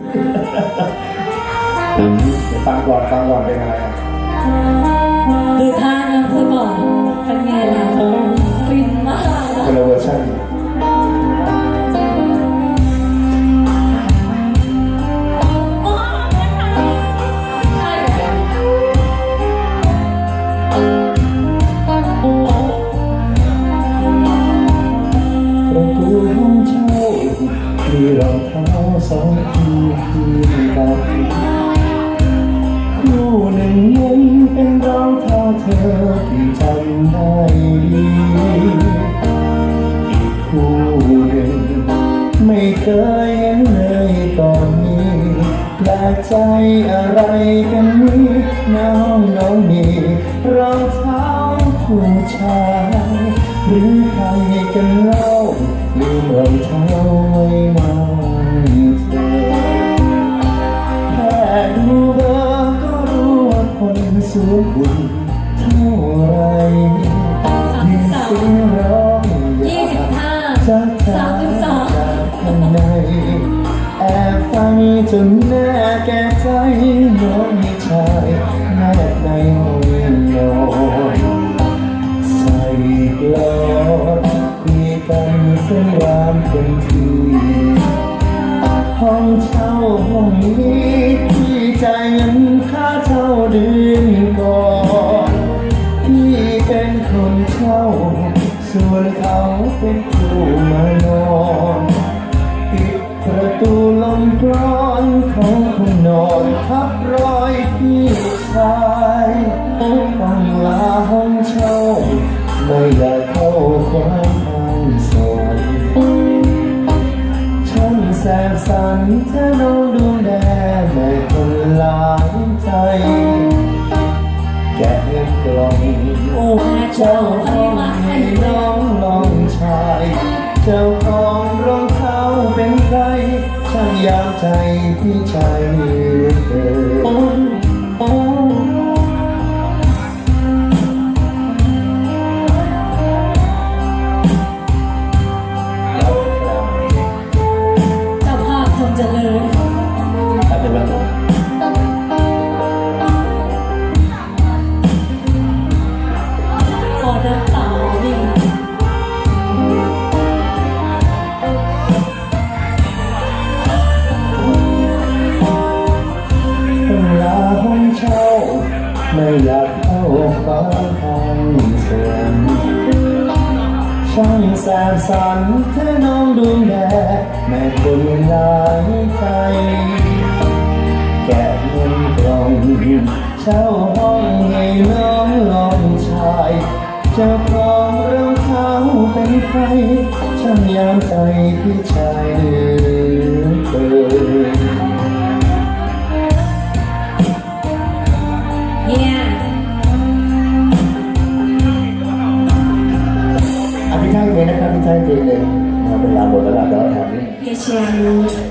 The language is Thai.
เดี๋ยวฟังก่อนฟังก่อนเป็นอะไรอะดูท่านะเธอก่อนเป็นไงล่ะฟินมากคนละเวอร์ชันประตูห้องเช่า มีรองเท้าสองคู่คู่กันคู่หนึ่งนั้นเป็นรองเท้าเธอที่จำได้ดีอีกคู่หนึ่งไม่เคยเห็นเลยก่อนนี้แปลกใจอะไรกันนี้น้องน้องมีรองเท้าผู้ชายหรือ สวยคุณเท่าไรยินเสียงร้องยี่สิบห้าจากสามสิบสองจากข้างในแอบฟังจนแน่แก่ใจน้องมีชายแนบในห้องนอนใส่กลอนคุยกันเส้นรามเป็นที ห้องเช่าห้องนี้ ช่าส่วนเขาเป็นผู้มานอนปิดประตูลมกรอนของคนนอนทับรอยพี่ชายต้งลาห้องเช่าไม่อยากเข้าความทางสนช่างแสบสันเธอน้องดูแลแม่คนหลายใจ แกะกล่องโอ้เจ้า เจ้าของรองเท้าเป็นใครช่างยามใจพี่ชายเหลือเกินเจ้าภาพจงเจริญครับเดี๋ยวมาดูขอน้ำ ไม่อยากเข้าฟังทางเสื่อมช่างแสบสันเธอน้องดูแลแม่คนหลายใจ แกะเงินกล่องเช่าห้องให้น้องลองชายเจ้าของรองเท้าเป็นใครช่างยามใจพี่ชายเหลือ อภิชาติเพลงนะครับอภิชาติเพลงเลยนะครับเป็นลาบทระดับดาวแถวนี้เฮียเชียร์